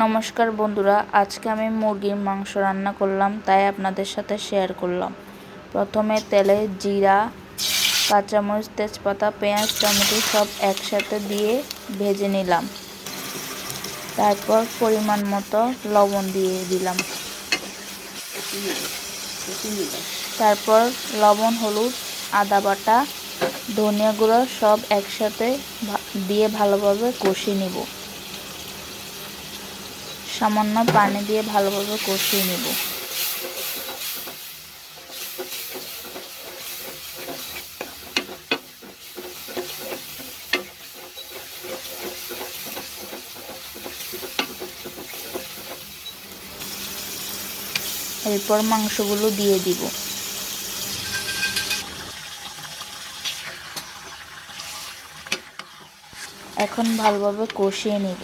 নমস্কার বন্ধুরা, আজকে আমি মুরগির মাংস রান্না করলাম, তাই আপনাদের সাথে শেয়ার করলাম। প্রথমে তেলে জিরা, কাঁচামরিচ, তেজপাতা, পেঁয়াজ, টমেটো সব একসাথে দিয়ে ভেজে নিলাম। তারপর পরিমাণ মতো লবণ দিয়ে দিলাম। তারপর লবণ, হলুদ, আদা বাটা, ধনিয়া গুঁড়ো সব একসাথে দিয়ে ভালোভাবে কষিয়ে নিব। সামান্য পানি দিয়ে ভালোভাবে কষিয়ে নেব। এরপর মাংসগুলো দিয়ে দিব। এখন ভালোভাবে কষিয়ে নিব।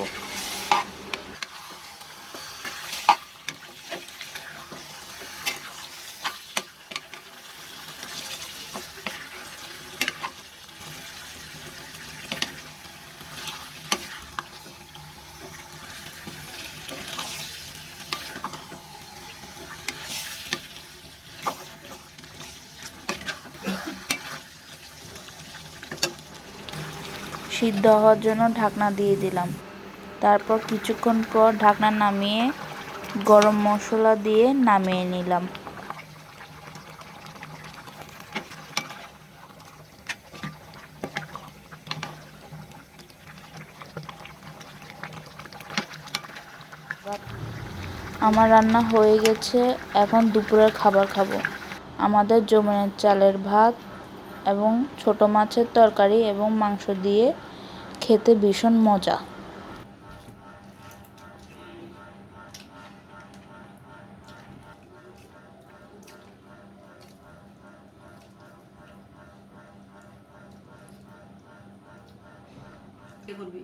সিদ্ধ হওয়ার জন্য ঢাকনা দিয়ে দিলাম। তারপর কিছুক্ষণ পর ঢাকনা নামিয়ে গরম মশলা দিয়ে নামিয়ে নিলাম। আমার রান্না হয়ে গেছে, এখন দুপুরের খাবার খাব। আমাদের জমিনের চালের ভাত এবং ছোট মাছের তরকারি এবং মাংস দিয়ে খেতে ভীষণ মজা। করবি?